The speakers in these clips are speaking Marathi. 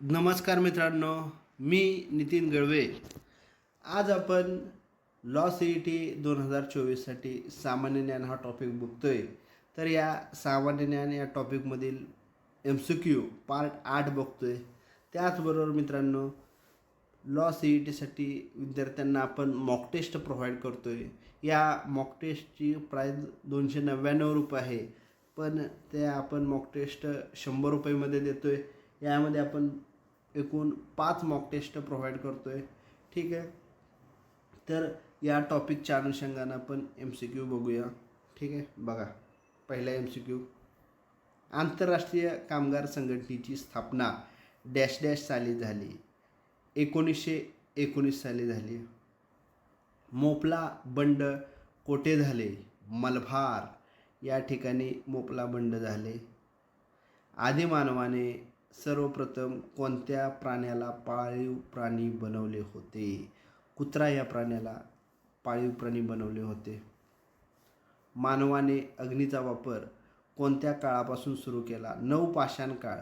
नमस्कार मित्रांनो मी नितीन गळवे आज आपण लॉ सी ई टी दोन हजार चोवीससाठी सामान्य ज्ञान हा टॉपिक बघतोय. तर या सामान्य ज्ञान या टॉपिकमधील एम सी क्यू पार्ट आठ बघतोय. त्याचबरोबर मित्रांनो लॉ सी ई टीसाठी विद्यार्थ्यांना आपण मॉक टेस्ट प्रोव्हाइड करतो आहे या मॉक टेस्टची प्राईज दोनशे नव्याण्णव रुपये आहे. पण ते आपण मॉक टेस्ट शंभर रुपयेमध्ये देतो आहे यामध्ये आपण एकूण पाच मॉक टेस्ट प्रोव्हाइड करतो आहे ठीक आहे? तर या टॉपिकच्या अनुषंगानं आपण एम सी क्यू बघूया. ठीक आहे? बघा. पहिला एम सी क्यू आंतरराष्ट्रीय कामगार संघटनेची स्थापना डॅश डॅश साली झाली. एकोणीसशे एकोणीस साली झाली. मोपला बंड कोठे झाले? मलभार या ठिकाणी मोपला बंड झाले. आदिमानवाने सर्वप्रथम कोणत्या प्राण्याला पाळीव प्राणी बनवले होते? कुत्रा या प्राण्याला पाळीव प्राणी बनवले होते. मानवाने अग्नीचा वापर कोणत्या काळापासून सुरू केला? नवपाषाण काळ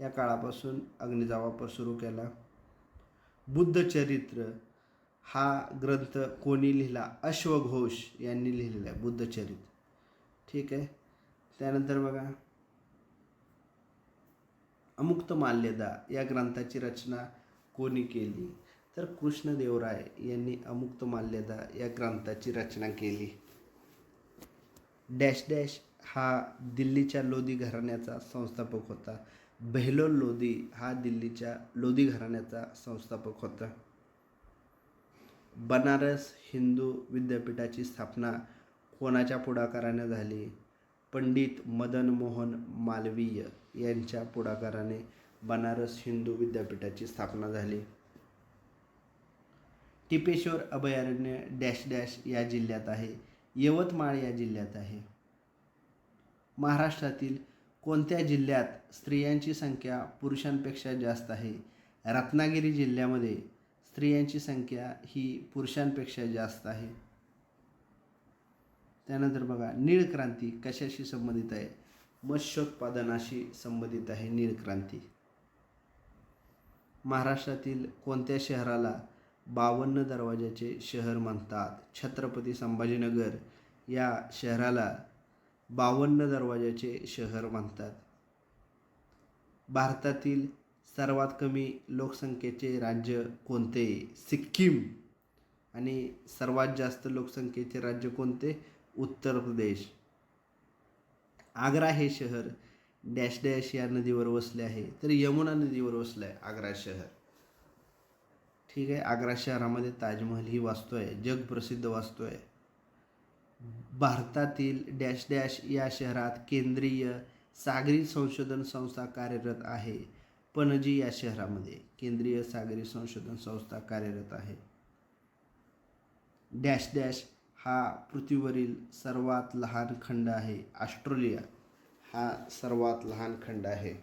या काळापासून अग्नीचा वापर सुरू केला. बुद्धचरित्र हा ग्रंथ कोणी लिहिला? अश्वघोष यांनी लिहिलेला आहे बुद्धचरित्र ठीक आहे? त्यानंतर बघा. अमुक्त माल्यदा या ग्रंथाची रचना कोणी केली? तर कृष्णदेवराय यांनी अमुक्त माल्यदा या ग्रंथाची रचना केली. डॅश डॅश हा दिल्लीच्या लोधी घराण्याचा संस्थापक होता. बेहलोल लोधी हा दिल्लीच्या लोधी घराण्याचा संस्थापक होता. बनारस हिंदू विद्यापीठाची स्थापना कोणाच्या पुढाकाराने झाली? पंडित मदन मोहन मालवीय यांच्या पुढाकाराने बनारस हिंदू विद्यापीठाची स्थापना झाली. टिपेश्वर अभयारण्य डॅश डॅश या जिल्ह्यात आहे यवतमाळ या जिल्ह्यात आहे. महाराष्ट्रातील कोणत्या जिल्ह्यात स्त्रियांची संख्या पुरुषांपेक्षा जास्त आहे? रत्नागिरी जिल्ह्यामध्ये स्त्रियांची संख्या ही पुरुषांपेक्षा जास्त आहे. त्यानंतर बघा नीळ क्रांती कशाशी संबंधित आहे? मत्स्योत्पादनाशी संबंधित आहे नीळ क्रांती. महाराष्ट्रातील कोणत्या शहराला बावन्न दरवाजाचे शहर म्हणतात? छत्रपती संभाजीनगर या शहराला बावन्न दरवाजाचे शहर म्हणतात. भारतातील सर्वात कमी लोकसंख्येचे राज्य कोणते? सिक्कीम. आणि सर्वात जास्त लोकसंख्येचे राज्य कोणते? उत्तर प्रदेश. आग्रा हे शहर डॅश डॅश या नदीवर वसले आहे. तर यमुना नदीवर वसलं आहे आग्रा शहर. ठीक आहे? आग्रा शहरामध्ये ताजमहल ही वास्तू आहे जगप्रसिद्ध वास्तू आहे भारतातील डॅश डॅश या शहरात केंद्रीय सागरी संशोधन संस्था कार्यरत आहे. पणजी या शहरामध्ये केंद्रीय सागरी संशोधन संस्था कार्यरत आहे. डॅश डॅश हा पृथ्वीवरील सर्वात लहान खंड आहे ऑस्ट्रेलिया. हा सर्वात लहान खंड आहे.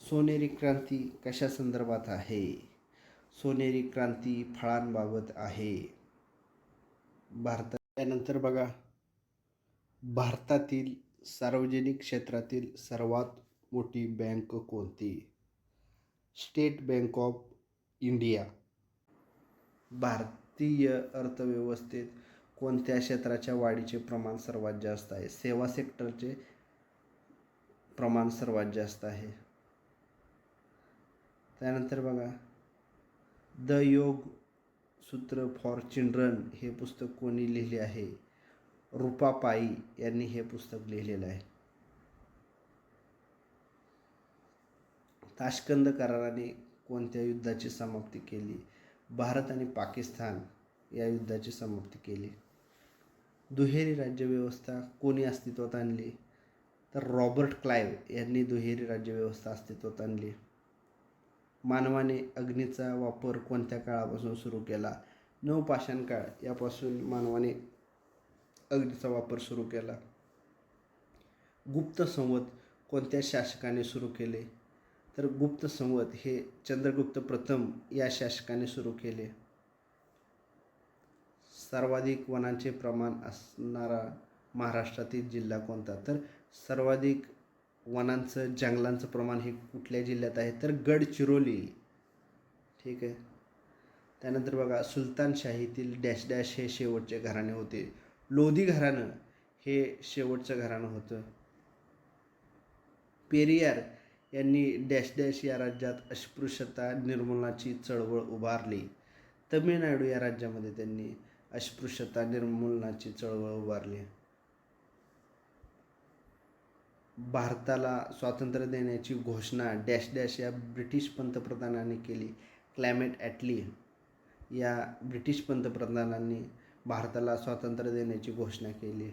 सोनेरी क्रांती कशा संदर्भात आहे? सोनेरी क्रांती फळांबाबत आहे. भारतात त्यानंतर बघा. भारतातील सार्वजनिक क्षेत्रातील सर्वात मोठी बँक कोणती? State Bank of India. भारतीय अर्थव्यवस्थेत कोणत्या क्षेत्राच्या वाढीचे प्रमाण सर्वात जास्त आहे? सेवा सेक्टरचे प्रमाण सर्वात जास्त आहे. त्यानंतर बघा. द योग सूत्र फॉर चिल्ड्रन हे पुस्तक कोणी लिहिले आहे? रुपा पाई यांनी हे पुस्तक लिहिलेलं आहे. ताशकंद कराराने कोणत्या युद्धाची समाप्ती केली? भारत आणि पाकिस्तान या युद्धाची समाप्ती केली. दुहेरी राज्यव्यवस्था कोणी अस्तित्वात आणली? तर रॉबर्ट क्लाइव्ह यांनी दुहेरी राज्यव्यवस्था अस्तित्वात आणली. मानवाने अग्नीचा वापर कोणत्या काळापासून सुरू केला? नवपाषाण काळ यापासून मानवाने अग्नीचा वापर सुरू केला. गुप्त संवत कोणत्या शासकाने सुरू केले? तर गुप्त संवत हे चंद्रगुप्त प्रथम या शासकाने सुरू केले. सर्वाधिक वनांचे प्रमाण असणारा महाराष्ट्रातील जिल्हा कोणता? तर सर्वाधिक वनांचं जंगलांचं प्रमाण हे कुठल्या जिल्ह्यात आहे? तर गडचिरोली. ठीक आहे. त्यानंतर बघा सुलतानशाहीतील डॅश डॅश हे शेवटचे घराणे होते. लोधी घराणं हे शेवटचं घराणं होतं. पेरियार यांनी डॅश डॅश या राज्यात अस्पृश्यता निर्मूलनाची चळवळ उभारली. तमिळनाडू या राज्यामध्ये त्यांनी अस्पृश्यता निर्मूलनाची चळवळ उभारली. भारताला स्वातंत्र्य देण्याची घोषणा डॅश डॅश या ब्रिटिश पंतप्रधानांनी केली. क्लायमेट ॲटली या ब्रिटिश पंतप्रधानांनी भारताला स्वातंत्र्य देण्याची घोषणा केली.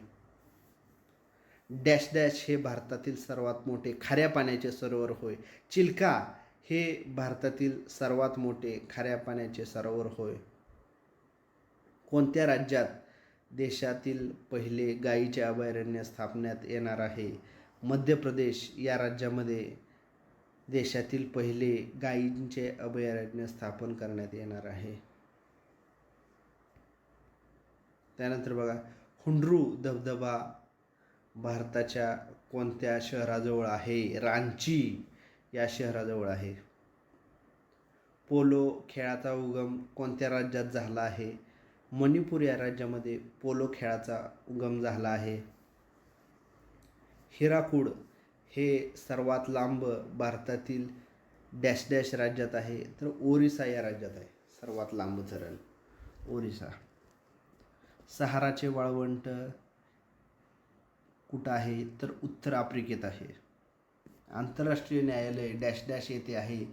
डॅश डॅश हे भारतातील सर्वात मोठे खाऱ्या पाण्याचे सरोवर होय. चिल्का हे भारतातील सर्वात मोठे खाऱ्या पाण्याचे सरोवर होय. कोणत्या राज्यात देशातील पहिले गायीचे अभयारण्य स्थापण्यात येणार आहे? मध्य प्रदेश या राज्यामध्ये देशातील पहिले गायींचे अभयारण्य स्थापन करण्यात येणार आहे. त्यानंतर बघा हुंडरू धबधबा भारताच्या कोणत्या शहराजवळ आहे? रांची या शहराजवळ आहे. पोलो खेळाचा उगम कोणत्या राज्यात झाला आहे? मणिपूर या राज्यामध्ये पोलो खेळाचा उगम झाला आहे. हिराकूड हे सर्वात लांब भारतातील डॅश डॅश राज्यात आहे तर ओरिसा या राज्यात आहे. सर्वात लांब धरण ओरिसा. सहाराचे वाळवंट कुठं आहे तर उत्तर आफ्रिकेत आहे. आंतरराष्ट्रीय न्यायालय डॅश डॅश येथे आहे.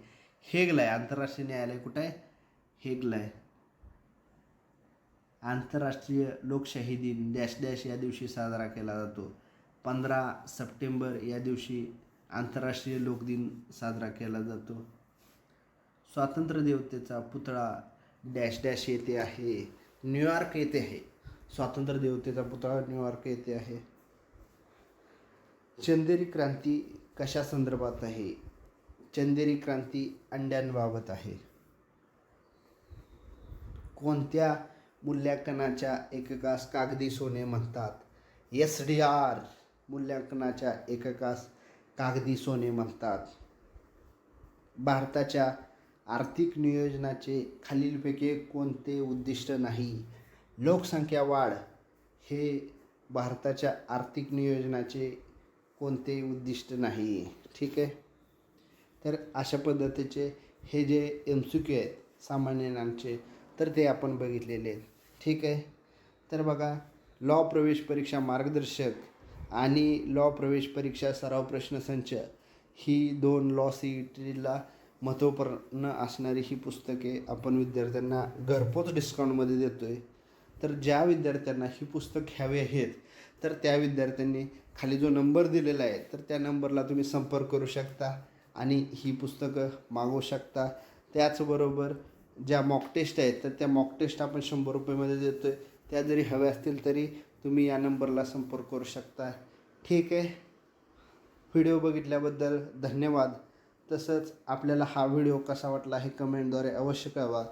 हेगला आहे आंतरराष्ट्रीय न्यायालय कुठं आहे? हेगला आहे आंतरराष्ट्रीय लोकशाही दिन डॅश डॅश या दिवशी साजरा केला जातो. पंधरा सप्टेंबर या दिवशी आंतरराष्ट्रीय लोकदिन साजरा केला जातो. स्वातंत्र्य देवतेचा पुतळा डॅश डॅश येथे आहे. न्यूयॉर्क येथे आहे. स्वातंत्र्य देवतेचा पुतळा न्यूयॉर्क येथे आहे. चंदेरी क्रांती कशा संदर्भात आहे? चंदेरी क्रांती अंड्यांबाबत आहे. कोणत्या मूल्यांकनाच्या एककास कागदी सोने म्हणतात? एस डी आर मूल्यांकनाच्या एककास कागदी सोने म्हणतात. भारताच्या आर्थिक नियोजनाचे खालीलपैकी कोणते उद्दिष्ट नाही? लोकसंख्या वाढ हे भारताच्या आर्थिक नियोजनाचे कोणते उद्दिष्ट नाही. ठीक आहे? तर अशा पद्धतीचे हे जे एम सी क्यू आहेत सामान्य नामचे तर ते आपण बघितलेले आहेत. ठीक आहे? तर बघा लॉ प्रवेश परीक्षा मार्गदर्शक आणि लॉ प्रवेश परीक्षा सराव प्रश्नसंच ही दोन लॉ सी टीला महत्त्वपूर्ण असणारी ही पुस्तके आपण विद्यार्थ्यांना घरपोच डिस्काउंटमध्ये देतो आहे तर ज्या विद्यार्थ्यांना ही पुस्तक घ्यावी आहेत तर त्या विद्यार्थ्यांनी खाली जो नंबर दिलेला आहे तर त्या नंबरला तुम्ही संपर्क करू शकता आणि ही पुस्तकं मागवू शकता. त्याचबरोबर ज्या मॉक टेस्ट आहेत तर त्या मॉक टेस्ट आपण शंभर रुपयेमध्ये देतो आहे त्या जरी हव्या असतील तरी तुम्ही या नंबरला संपर्क करू शकता. ठीक आहे. व्हिडिओ बघितल्याबद्दल धन्यवाद. तसंच आपल्याला हा व्हिडिओ कसा वाटला हे कमेंटद्वारे अवश्य कळवा.